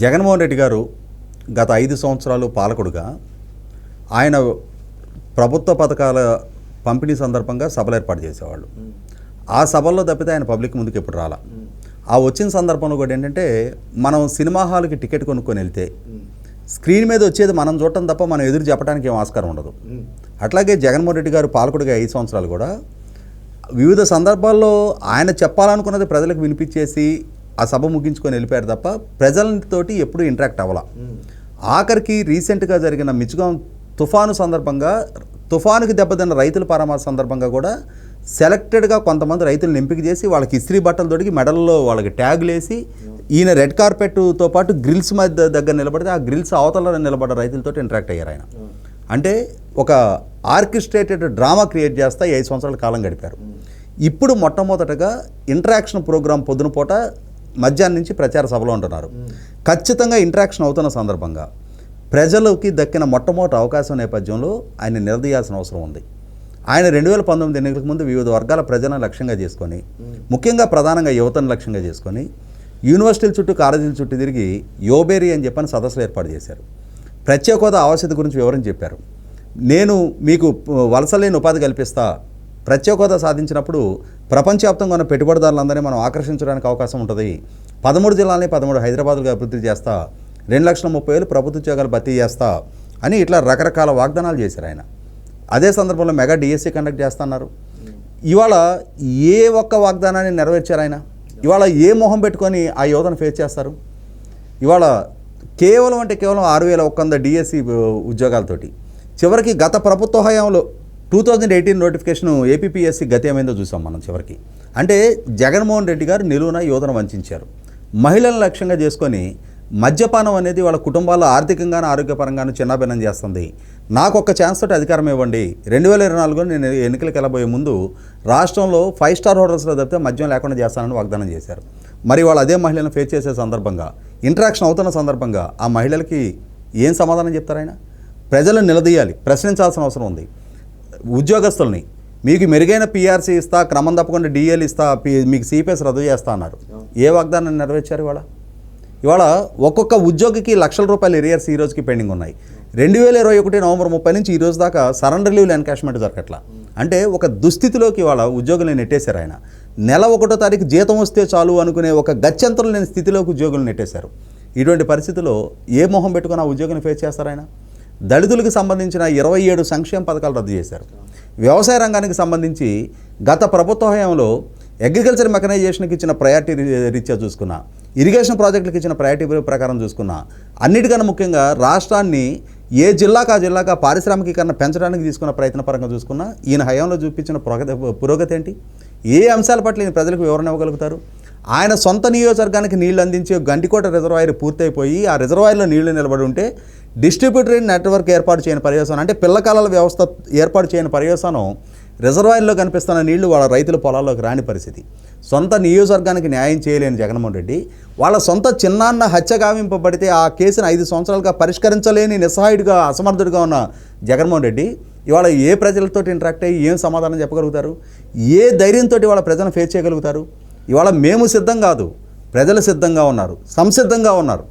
జగన్మోహన్ రెడ్డి గారు గత ఐదు సంవత్సరాలు పాలకుడుగా ఆయన ప్రభుత్వ పథకాల పంపిణీ సందర్భంగా సభలు ఏర్పాటు చేసేవాళ్ళు. ఆ సభల్లో తప్పితే ఆయన పబ్లిక్ ముందుకు ఎప్పుడు రాలా. ఆ వచ్చిన సందర్భంలో కూడా ఏంటంటే మనం సినిమా హాల్కి టికెట్ కొనుక్కొని వెళ్తే స్క్రీన్ మీద వచ్చేది మనం చూడటం తప్ప మనం ఎదురు చెప్పడానికి ఏం ఆస్కారం ఉండదు. అట్లాగే జగన్మోహన్ రెడ్డి గారు పాలకుడిగా ఐదు సంవత్సరాలు కూడా వివిధ సందర్భాల్లో ఆయన చెప్పాలనుకున్నది ప్రజలకు వినిపించేసి ఆ సభ ముగించుకొని వెళ్ళిపోయారు తప్ప ప్రజలతోటి ఎప్పుడూ ఇంటరాక్ట్ అవ్వాల. ఆఖరికి రీసెంట్గా జరిగిన మిచుగాం తుఫాను సందర్భంగా తుఫానుకి దెబ్బతిన్న రైతుల పరామర్శ సందర్భంగా కూడా సెలెక్టెడ్గా కొంతమంది రైతులను ఎంపిక చేసి వాళ్ళకి ఇస్త్రీ బట్టలు తొడిగి మెడల్లో వాళ్ళకి ట్యాగులు వేసి ఈయన రెడ్ కార్పెట్తో పాటు గ్రిల్స్ మధ్య దగ్గర నిలబడితే ఆ గ్రిల్స్ అవతల నిలబడ్డ రైతులతో ఇంటరాక్ట్ అయ్యారు ఆయన. అంటే ఒక ఆర్కెస్ట్రేటెడ్ డ్రామా క్రియేట్ చేస్తా ఐదు సంవత్సరాల కాలం గడిపారు. ఇప్పుడు మొట్టమొదటగా ఇంటరాక్షన్ ప్రోగ్రాం పొద్దున పూట మధ్యాహ్నం నుంచి ప్రచార సభలో ఉంటున్నారు. ఖచ్చితంగా ఇంటరాక్షన్ అవుతున్న సందర్భంగా ప్రజలకి దక్కిన మొట్టమొదటి అవకాశం నేపథ్యంలో ఆయన నిలదీయాల్సిన అవసరం ఉంది. ఆయన రెండు వేల పంతొమ్మిది ఎన్నికలకు ముందు వివిధ వర్గాల ప్రజలను లక్ష్యంగా చేసుకొని ముఖ్యంగా ప్రధానంగా యువతను లక్ష్యంగా చేసుకొని యూనివర్సిటీల చుట్టూ కాలేజీల చుట్టూ తిరిగి యోబేరి అని చెప్పని సదస్సులు ఏర్పాటు చేశారు. ప్రత్యేక హోదా ఆవశ్యత గురించి వివరం చెప్పారు. నేను మీకు వలసలేని ఉపాధి కల్పిస్తా ప్రత్యేక హోదా సాధించినప్పుడు ప్రపంచవ్యాప్తంగా ఉన్న పెట్టుబడిదారులందరినీ మనం ఆకర్షించడానికి అవకాశం ఉంటుంది. పదమూడు జిల్లాలని పదమూడు హైదరాబాద్గా అభివృద్ధి చేస్తా రెండు లక్షల ముప్పై వేలు ప్రభుత్వ ఉద్యోగాలు భర్తీ చేస్తా అని ఇట్లా రకరకాల వాగ్దానాలు చేశారు ఆయన. అదే సందర్భంలో మెగా డిఎస్సీ కండక్ట్ చేస్తున్నారు. ఇవాళ ఏ ఒక్క వాగ్దానాన్ని నెరవేర్చారు ఆయన? ఇవాళ ఏ మొహం పెట్టుకొని ఆ యువతను ఫేస్ చేస్తారు? ఇవాళ కేవలం అంటే కేవలం ఆరు వేల ఒక్క వంద డిఎస్సి ఉద్యోగాలతోటి. చివరికి గత ప్రభుత్వ హయాంలో two thousand eighteen notification APPSC గతి ఏమైందో చూసాం మనం చివరికి. అంటే జగన్మోహన్ రెడ్డి గారు నిలువున యువతను వంచారు. మహిళలను లక్ష్యంగా చేసుకొని మద్యపానం అనేది వాళ్ళ కుటుంబాల్లో ఆర్థికంగాను ఆరోగ్యపరంగాను చిన్నాభిన్నం చేస్తుంది. నాకు ఒక ఛాన్స్ తోటి అధికారం ఇవ్వండి. రెండు వేల ఇరవై నాలుగులో నేను ఎన్నికలకు వెళ్ళబోయే ముందు రాష్ట్రంలో ఫైవ్ స్టార్ హోటల్స్లో తప్పితే మద్యం లేకుండా చేస్తానని వాగ్దానం చేశారు. మరి వాళ్ళు అదే మహిళలను ఫేస్ చేసే సందర్భంగా ఇంటరాక్షన్ అవుతున్న సందర్భంగా ఆ మహిళలకి ఏం సమాధానం చెప్తారు ఆయన? ప్రజలను నిలదీయాలి ప్రశ్నించాల్సిన అవసరం ఉంది. ఉద్యోగస్తుల్ని. మీకు మెరుగైన పీఆర్సీ ఇస్తా క్రమం తప్పకుండా డిఎల్ ఇస్తా పి- మీకు సిపిఎస్ రద్దు చేస్తా అన్నారు. ఏ వాగ్దానాన్ని నెరవేర్చారు ఇవాళ? ఇవాళ ఒక్కొక్క ఉద్యోగికి లక్షల రూపాయలు ఎరియర్స్ ఈ రోజుకి పెండింగ్ ఉన్నాయి. రెండు వేల ఇరవై ఒకటి నవంబర్ ముప్పై నుంచి ఈ రోజు దాకా సరెండర్ లీవ్ ఎన్కాష్మెంట్ జరగట్లా అంటే ఒక దుస్థితిలోకి ఇవాళ ఉద్యోగులు నెట్టేశారు ఆయన. నెల ఒకటో తారీఖు జీతం వస్తే చాలు అనుకునే ఒక గత్యంతరం లేని స్థితిలోకి ఉద్యోగులు నెట్టేశారు. ఇటువంటి పరిస్థితుల్లో ఏ మొహం పెట్టుకుని ఆ ఉద్యోగిని ఫేస్ చేస్తారు ఆయన? దళితులకు సంబంధించిన ఇరవై ఏడు సంక్షేమ పథకాలు రద్దు చేశారు. వ్యవసాయ రంగానికి సంబంధించి గత ప్రభుత్వ హయాంలో అగ్రికల్చర్ మెకనైజేషన్కి ఇచ్చిన ప్రయారిటీ రీత్యా చూసుకున్నా ఇరిగేషన్ ప్రాజెక్టులకు ఇచ్చిన ప్రయారిటీ ప్రకారం చూసుకున్నా అన్నిటికన్నా ముఖ్యంగా రాష్ట్రాన్ని ఏ జిల్లాకు ఆ జిల్లాకు పారిశ్రామికీకరణ పెంచడానికి తీసుకున్న ప్రయత్న పరంగా చూసుకున్నా ఈయన హయాంలో చూపించిన పురోగతి పురోగతి ఏంటి? ఏ అంశాల పట్ల ఈయన ప్రజలకు వివరణ ఇవ్వగలుగుతారు? ఆయన సొంత నియోజకవర్గానికి నీళ్ళు అందించే గంటికోట రిజర్వాయర్ పూర్తయిపోయి ఆ రిజర్వాయర్లో నీళ్ళు నిలబడి ఉంటే డిస్ట్రిబ్యూటరీ నెట్వర్క్ ఏర్పాటు చేయని పర్యవసానం అంటే పిల్లకాలాల వ్యవస్థ ఏర్పాటు చేయని పర్యవసానం రిజర్వాయర్లో కనిపిస్తున్న నీళ్ళు వాళ్ళ రైతుల పొలాల్లోకి రాని పరిస్థితి. సొంత నియోజకవర్గానికి న్యాయం చేయలేని జగన్మోహన్ రెడ్డి వాళ్ళ సొంత చిన్నాన్న హత్య గావింపబడితే ఆ కేసును ఐదు సంవత్సరాలుగా పరిష్కరించలేని నిస్సహాయుడిగా అసమర్థుడిగా ఉన్న జగన్మోహన్ రెడ్డి ఇవాళ ఏ ప్రజలతో ఇంటరాక్ట్ అయ్యి ఏం సమాధానం చెప్పగలుగుతారు? ఏ ధైర్యంతో ఇవాళ ప్రజలను ఫేస్ చేయగలుగుతారు? ఇవాళ మేము సిద్ధం కాదు ప్రజలు సిద్ధంగా ఉన్నారు సంసిద్ధంగా ఉన్నారు.